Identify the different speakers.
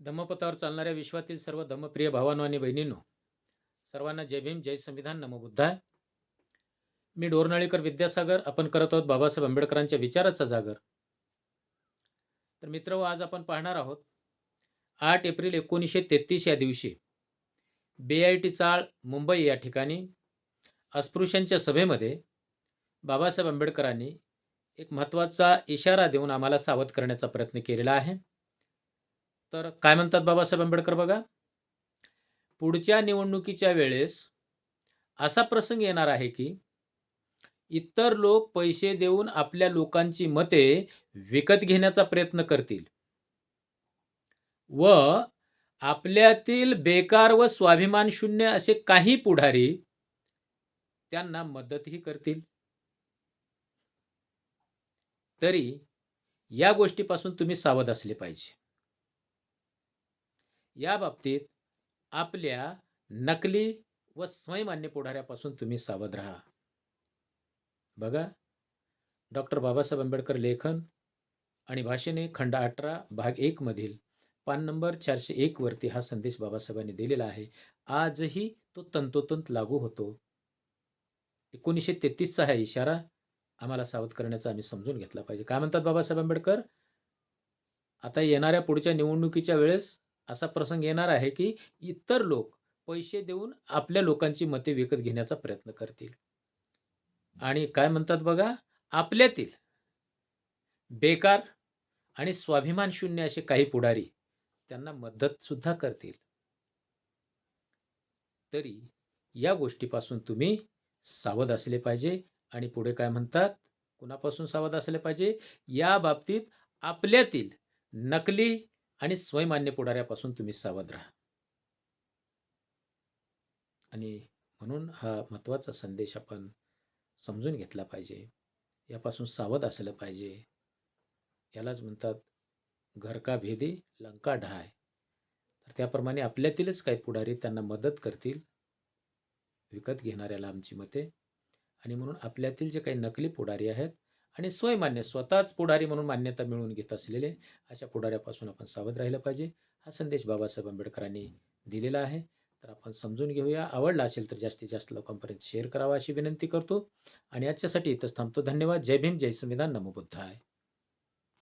Speaker 1: धम्मपथावर चालणाऱ्या विश्वातील सर्व धम्मप्रिय भावानो आणि बहिणींनो सर्वांना जय भीम जय संविधान नमो बुद्धाय. मी डोरनाळीकर विद्यासागर आपण करत आहोत बाबासाहेब आंबेडकरांच्या विचाराचा जागर. तर मित्र हो, आज आपण पाहणार आहोत आठ एप्रिल एकोणीसशे तेहतीस या दिवशी बी आय टी चाळ मुंबई या ठिकाणी अस्पृश्यांच्या सभेमध्ये बाबासाहेब आंबेडकरांनी एक महत्त्वाचा इशारा देऊन आम्हाला सावध करण्याचा प्रयत्न केलेला आहे. तर काय म्हणतात बाबासाहेब आंबेडकर बघा? पुढच्या निवडणुकीच्या वेळेस असा प्रसंग येणार आहे की इतर लोक पैसे देऊन आपल्या लोकांची मते विकत घेण्याचा प्रयत्न करतील. व आपल्यातील बेकार व स्वाभिमान शून्य असे काही पुढारी त्यांना मदतही करतील. तरी या गोष्टीपासून तुम्ही सावध असले पाहिजे. या बाबतीत आपल्या नकली व स्वयंमान्य पुढाऱ्यापासून तुम्ही सावध राहा. बघा डॉक्टर बाबासाहेब आंबेडकर लेखन आणि भाषेने खंड अठरा भाग एकमधील पान नंबर चारशे एकवरती हा संदेश बाबासाहेबांनी दिलेला आहे. आजही तो तंतोतंत लागू होतो. एकोणीसशे तेहतीसचा हा इशारा आम्हाला सावध करण्याचा आम्ही समजून घेतला पाहिजे. काय म्हणतात बाबासाहेब आंबेडकर? आता येणाऱ्या पुढच्या निवडणुकीच्या वेळेस असा प्रसंग येणार आहे की इतर लोक पैसे देऊन आपल्या लोकांची मते विकत घेण्याचा प्रयत्न करतील. आणि काय म्हणतात बघा? आपल्यातील बेकार आणि स्वाभिमान शून्य असे काही पुढारी त्यांना मदत सुद्धा करतील. तरी या गोष्टीपासून तुम्ही सावध असले पाहिजे. आणि पुढे काय म्हणतात? कुणापासून सावध असले पाहिजे? या बाबतीत आपल्यातील नकली आणि स्वयमान्य पुढाऱ्यापासून तुम्ही सावध राहा. आणि म्हणून हा महत्त्वाचा संदेश आपण समजून घेतला पाहिजे. यापासून सावध असलं पाहिजे. यालाच म्हणतात घर का भेदी लंका ढाय. तर त्याप्रमाणे आपल्यातीलच काही पुढारी त्यांना मदत करतील विकत घेणाऱ्याला आमची मते. आणि म्हणून आपल्यातील जे काही नकली पुढारी आहेत आणि स्वयंमान्य स्वतःच पुढारी म्हणून मान्यता मिळवून घेत असलेले अशा पुढाऱ्यापासून आपण सावध राहिलं पाहिजे. हा संदेश बाबासाहेब आंबेडकरांनी दिलेला आहे. तर आपण समजून घेऊया. आवडला असेल तर जास्तीत जास्त लोकांपर्यंत शेअर करावा अशी विनंती करतो. आणि याच्यासाठी इथंच थांबतो. धन्यवाद. जय भीम. जय संविधान. नमो बुद्धाय.